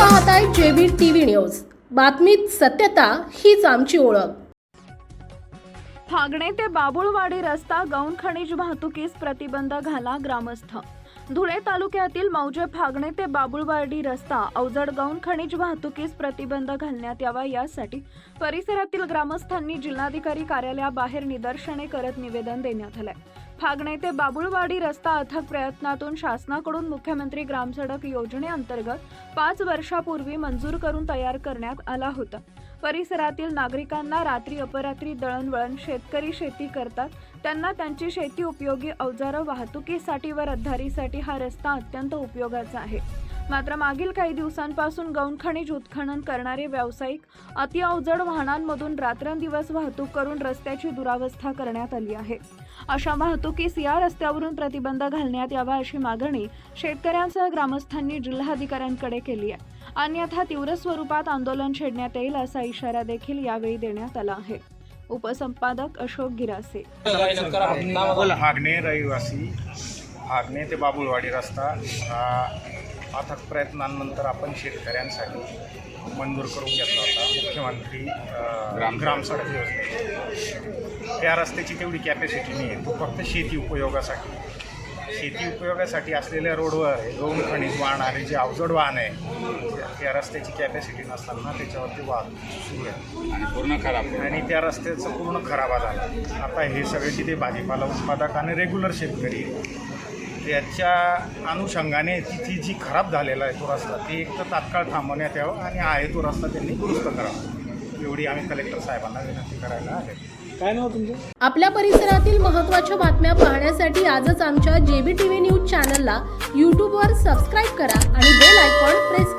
पाहताय JB TV news. बातमीत सत्यता हीच आमची ओळख. फागणे ते बाबुळवाडी रस्ता गौण खनिज वाहतुकीस प्रतिबंध घाला ग्रामस्थ. धुळे तालुक्यातील मौजे फागणे ते बाबुळवाडी रस्ता अवजड गौण खनिज वाहतुकीस प्रतिबंध घालण्यात यावा यासाठी परिसरातील ग्रामस्थांनी जिल्हाधिकारी कार्यालयाबाहेर निदर्शने करत निवेदन देण्यात आलंय. फागणे ते बाबुळवाडी रस्ता अथक प्रयत्नातून शासनाकडून मुख्यमंत्री ग्रामसडक योजनेअंतर्गत पाच वर्षापूर्वी मंजूर करून तयार करण्यात आला होता. परिसरातील नागरिकांना रात्री अपरात्री दळणवळण शेतकरी शेती करतात. त्यांना त्यांची शेती उपयोगी अवजारं वाहतुकीसाठी व रहदारीसाठी हा रस्ता अत्यंत उपयोगाचा आहे. मात्र मागील काही दिवसांपासून गौण खनिज उत्खनन करणारे व्यावसायिक अति अवजड वाहनांमधून रात्रंदिवस वाहतूक करून रस्त्याची दुरावस्था करण्यात आली आहे. अशा वाहतुकीस या रस्त्यावरून प्रतिबंध घालण्यात यावा अशी मागणी शेतकऱ्यांसह ग्रामस्थांनी जिल्हाधिकाऱ्यांकडे केली आहे. अन्यथा तीव्र स्वरूपात आंदोलन छेडण्यात येईल असा इशारा देखील यावेळी देण्यात आला आहे. उपसंपादक अशोक गिरासे. हागणे रहिवासी. हागणे ते बाबुळवाडी रस्ता. अथक प्रयत्नांनंतर आपण शेतकऱ्यांसाठी मंजूर करून घेतला होता. मुख्यमंत्री अ, ग्राम सडक. योजने त्या रस्त्याची तेवढी कॅपॅसिटी नाही आहे तो फक्त शेती उपयोगासाठी. शेती उपयोगासाठी असलेल्या रोडवर गौण खनिज वाहणारे जे अवजड वाहन आहे त्या- त्या रस्त्याची कॅपॅसिटी नसताना त्याच्यावरती वाहतूक सुरू आहे. आणि पूर्ण खराब आणि त्या रस्त्याचं पूर्ण खराबा झाला. आता हे सगळे तिथे भाजीपाला उत्पादक आणि रेग्युलर शेतकरी त्याच्या अनुषंगाने तिथे जी खराब झालेला आहे तो रस्ता ते एक तर तात्काळ थांबवण्यात यावं आणि आहे तो रस्ता त्यांनी दुरुस्त करावा एवढी आम्ही कलेक्टर साहेबांना विनंती करायला आहे. आपल्या परिसरातील महत्त्वाच्या बातम्या पाहण्यासाठी आजच आमच्या जेबी टीव्ही न्यूज चॅनलला यूट्यूबवर सबस्क्राईब करा आणि बेल आयकॉन प्रेस